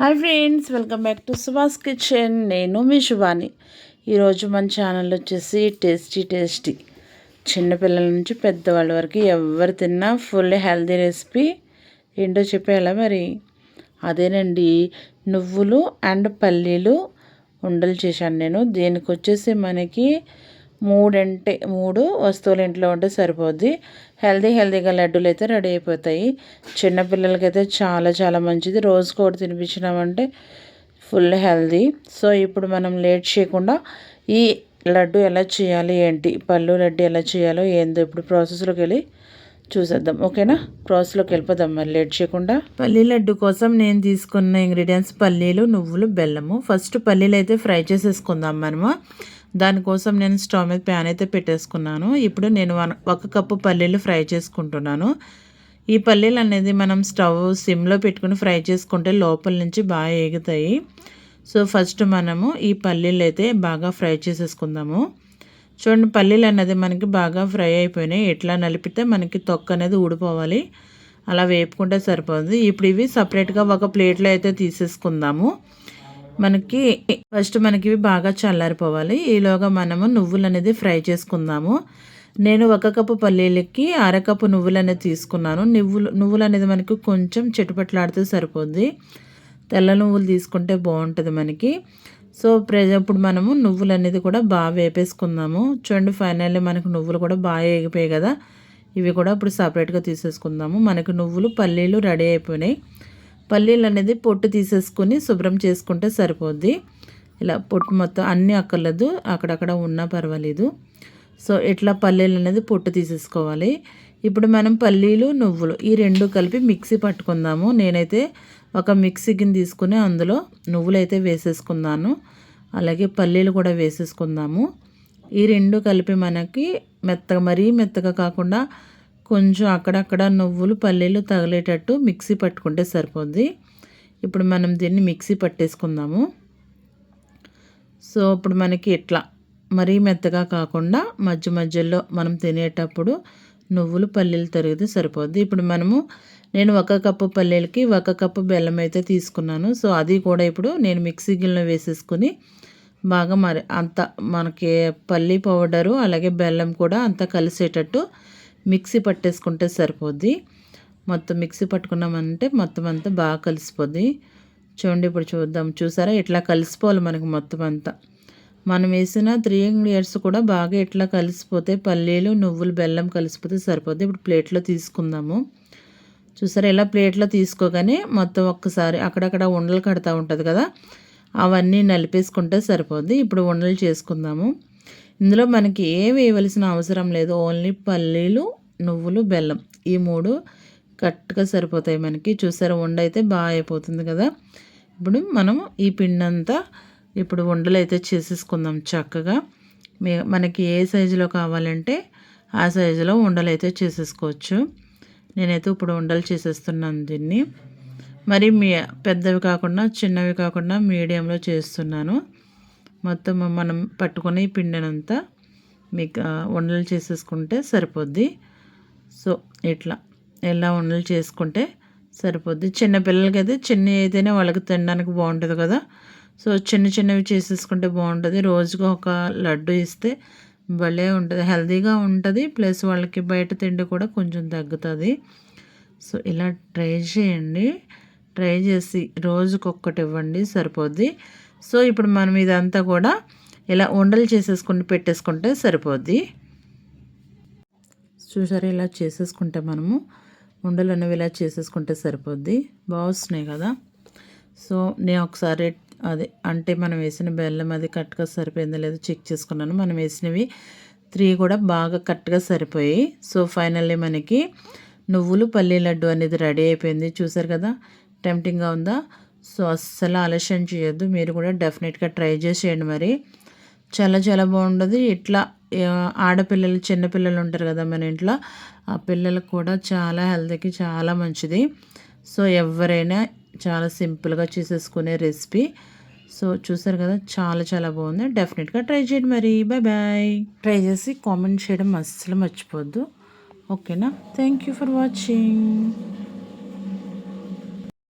Hi friends welcome back to Subhash kitchen. నేను మీ శుభాని. ఈరోజు మన ఛానల్ వచ్చేసి టేస్టీ టేస్టీ. చిన్నపిల్లల నుంచి పెద్దవాళ్ళ వరకు ఎవరు తిన్నా ఫుల్ హెల్తీ రెసిపీ. ఏంటో చెప్పేయాలా మరి? అదేనండి నువ్వులు అండ్ పల్లీలు ఉండలు చేశాను నేను. దీనికి వచ్చేసి మనకి మూడంటే మూడు వస్తువులు ఇంట్లో ఉంటే సరిపోద్ది. హెల్దీ హెల్దీగా లడ్డూలు అయితే రెడీ అయిపోతాయి. చిన్నపిల్లలకైతే చాలా చాలా మంచిది. రోజు కూడా తినిపించినామంటే ఫుల్ హెల్దీ సో ఇప్పుడు మనం లేట్ చేయకుండా ఈ లడ్డు ఎలా చేయాలి ఏంటి? పళ్ళు లడ్డు ఎలా చేయాలో ఏందో ఇప్పుడు ప్రాసెస్లోకి వెళ్ళి చూసేద్దాం. ఓకేనా? ప్రాసెస్లోకి వెళ్ళిపోదాం మరి లేట్ చేయకుండా. పల్లీ లడ్డు కోసం నేను తీసుకున్న ఇంగ్రీడియంట్స్ పల్లీలు నువ్వులు బెల్లము. ఫస్ట్ పల్లీలు అయితే ఫ్రై చేసేసుకుందాం మనము. దానికోసం నేను స్టవ్ మీద ప్యాన్ అయితే పెట్టేసుకున్నాను. ఇప్పుడు నేను ఒక కప్పు పల్లీలు ఫ్రై చేసుకుంటున్నాను. ఈ పల్లీలు అనేది మనం స్టవ్ సిమ్లో పెట్టుకుని ఫ్రై చేసుకుంటే లోపల నుంచి బాగా ఎగుతాయి సో ఫస్ట్ మనము ఈ పల్లీలు అయితే బాగా ఫ్రై చేసేసుకుందాము. చూడండి పల్లీలు అనేది మనకి బాగా ఫ్రై అయిపోయినాయి. ఎట్లా నలిపితే మనకి తొక్క అనేది ఊడిపోవాలి. అలా వేపుకుంటే సరిపోతుంది ఇప్పుడు ఇవి సపరేట్గా ఒక ప్లేట్లో అయితే తీసేసుకుందాము. మనకి ఫస్ట్ మనకి బాగా చల్లారిపోవాలి. ఈలోగా మనము నువ్వులు అనేది ఫ్రై చేసుకుందాము. నేను ఒక కప్పు పల్లీలకి అరకప్పు నువ్వులు అనేది తీసుకున్నాను. నువ్వులు నువ్వులు అనేది మనకి కొంచెం చెట్టుపట్లాడితే సరిపోద్ది. తెల్ల నువ్వులు తీసుకుంటే బాగుంటుంది మనకి. సో ప్రజ ఇప్పుడు మనము నువ్వులు అనేది కూడా బాగా వేపేసుకుందాము. చూడండి ఫైనల్లీ మనకు నువ్వులు కూడా బాగా వేగిపోయాయి కదా. ఇవి కూడా ఇప్పుడు సపరేట్గా తీసేసుకుందాము. మనకు నువ్వులు పల్లీలు రెడీ అయిపోయినాయి. పల్లీలు అనేది పొట్టు తీసేసుకొని శుభ్రం చేసుకుంటే సరిపోద్ది. ఇలా పొట్టు మొత్తం అన్నీ అక్కర్లేదు. అక్కడక్కడ ఉన్నా పర్వాలేదు. సో ఇట్లా పల్లీలు అనేది పొట్టు తీసేసుకోవాలి. ఇప్పుడు మనం పల్లీలు నువ్వులు ఈ రెండు కలిపి మిక్సీ పట్టుకుందాము. నేనైతే ఒక మిక్సీ గిన్నె తీసుకుని అందులో నువ్వులు అయితే వేసేసుకున్నాను అలాగే పల్లీలు కూడా వేసేసుకుందాము. ఈ రెండు కలిపి మనకి మెత్తగా మరీ మెత్తగా కాకుండా కొంచెం అక్కడక్కడ నువ్వులు పల్లీలు తగిలేటట్టు మిక్సీ పట్టుకుంటే సరిపోద్ది. ఇప్పుడు మనం దీన్ని మిక్సీ పట్టేసుకుందాము. సో ఇప్పుడు మనకి ఇట్లా మరీ మెత్తగా కాకుండా మధ్య మధ్యలో మనం తినేటప్పుడు నువ్వులు పల్లీలు తరిగితే సరిపోద్ది. ఇప్పుడు మనము నేను ఒక కప్పు పల్లీలకి ఒక కప్పు బెల్లం అయితే తీసుకున్నాను. సో అది కూడా ఇప్పుడు నేను మిక్సీ గిన్నెలో వేసేసుకుని బాగా మరి అంత మనకి పల్లీ పౌడరు అలాగే బెల్లం కూడా అంతా కలిసేటట్టు మిక్సీ పట్టేసుకుంటే సరిపోద్ది. మొత్తం మిక్సీ పట్టుకున్నామంటే మొత్తం అంతా బాగా కలిసిపోద్ది. చూడండి ఇప్పుడు చూద్దాం. చూసారా? ఇట్లా కలిసిపోవాలి మనకి మొత్తం అంతా. మనం వేసిన త్రీ ఇంగ్రీడియంట్స్ కూడా బాగా ఇట్లా కలిసిపోతే పల్లీలు నువ్వులు బెల్లం కలిసిపోతే సరిపోద్ది. ఇప్పుడు ప్లేట్లో తీసుకుందాము. చూసారా? ఇలా ప్లేట్లో తీసుకోగానే మొత్తం ఒక్కసారి అక్కడక్కడ ఉండలు కడతా ఉంటుంది కదా? అవన్నీ నలిపేసుకుంటే సరిపోద్ది. ఇప్పుడు ఉండలు చేసుకుందాము. ఇందులో మనకి ఏ వేయవలసిన అవసరం లేదు. ఓన్లీ పల్లీలు నువ్వులు బెల్లం. ఈ మూడు కరెక్ట్గా సరిపోతాయి మనకి. చూసారా? ఉండ అయితే బాగా అయిపోతుంది కదా? ఇప్పుడు మనం ఈ పిండి అంతా ఇప్పుడు ఉండలు అయితే చేసేసుకుందాం చక్కగా. మనకి ఏ సైజులో కావాలంటే ఆ సైజులో ఉండలు అయితే చేసేసుకోవచ్చు. నేనైతే ఇప్పుడు ఉండలు చేసేస్తున్నాను దీన్ని. మరి మీ పెద్దవి కాకుండా చిన్నవి కాకుండా మీడియంలో చేస్తున్నాను. మొత్తం మనం పట్టుకొని పిండినంతా మీకు ఉండలు చేసేసుకుంటే సరిపోద్ది. సో ఇట్లా. ఎలా ఉండలు చేసుకుంటే సరిపోద్ది. చిన్న పిల్లలకైతే చిన్న అయితేనే వాళ్ళకి తినడానికి బాగుంటుంది కదా. సో చిన్న చిన్నవి చేసేసుకుంటే బాగుంటుంది. రోజుకు ఒక లడ్డు ఇస్తే భలే ఉంటుంది. హెల్తీగా ఉంటుంది. ప్లస్ వాళ్ళకి బయట తిండి కూడా కొంచెం తగ్గుతుంది. సో ఇలా ట్రై చేయండి. ట్రై చేసి రోజుకొక్కటి ఇవ్వండి సరిపోద్ది. సో ఇప్పుడు మనం ఇదంతా కూడా ఇలా ఉండలు చేసేసుకుని పెట్టేసుకుంటే సరిపోద్ది. చూసారా? ఇలా చేసేసుకుంటే మనము ఉండలు అనేవి ఇలా చేసేసుకుంటే సరిపోద్ది. బాగుస్తున్నాయి కదా. సో నేను ఒకసారి అది అంటే మనం వేసిన బెల్లం అది కరెక్ట్గా సరిపోయిందో లేదో చెక్ చేసుకున్నాను. మనం వేసినవి త్రీ కూడా బాగా కరెక్ట్గా సరిపోయి సో ఫైనల్లీ మనకి నువ్వులు పల్లీ లడ్డు అనేది రెడీ అయిపోయింది. చూసారు కదా? టెంప్టింగ్గా ఉందా? సో అస్సలు ఆలస్యం చేయొద్దు. మీరు కూడా డెఫినెట్గా ట్రై చేసేయండి మరి. చాలా చాలా బాగుంటుంది ఇట్లా ఆడపిల్లలు చిన్నపిల్లలు ఉంటారు కదా మన ఇంట్లో ఆ పిల్లలకు కూడా చాలా హెల్త్కి చాలా మంచిది. సో ఎవరైనా చాలా సింపుల్గా చేసేసుకునే రెసిపీ. సో చూసారు కదా చాలా చాలా బాగుంది. డెఫినెట్గా ట్రై చేయండి మరి. బాయ్ బాయ్ ట్రై చేసి కామెంట్ చేయడం అస్సలు మర్చిపోద్దు. ఓకేనా థ్యాంక్ యూ ఫర్ వాచింగ్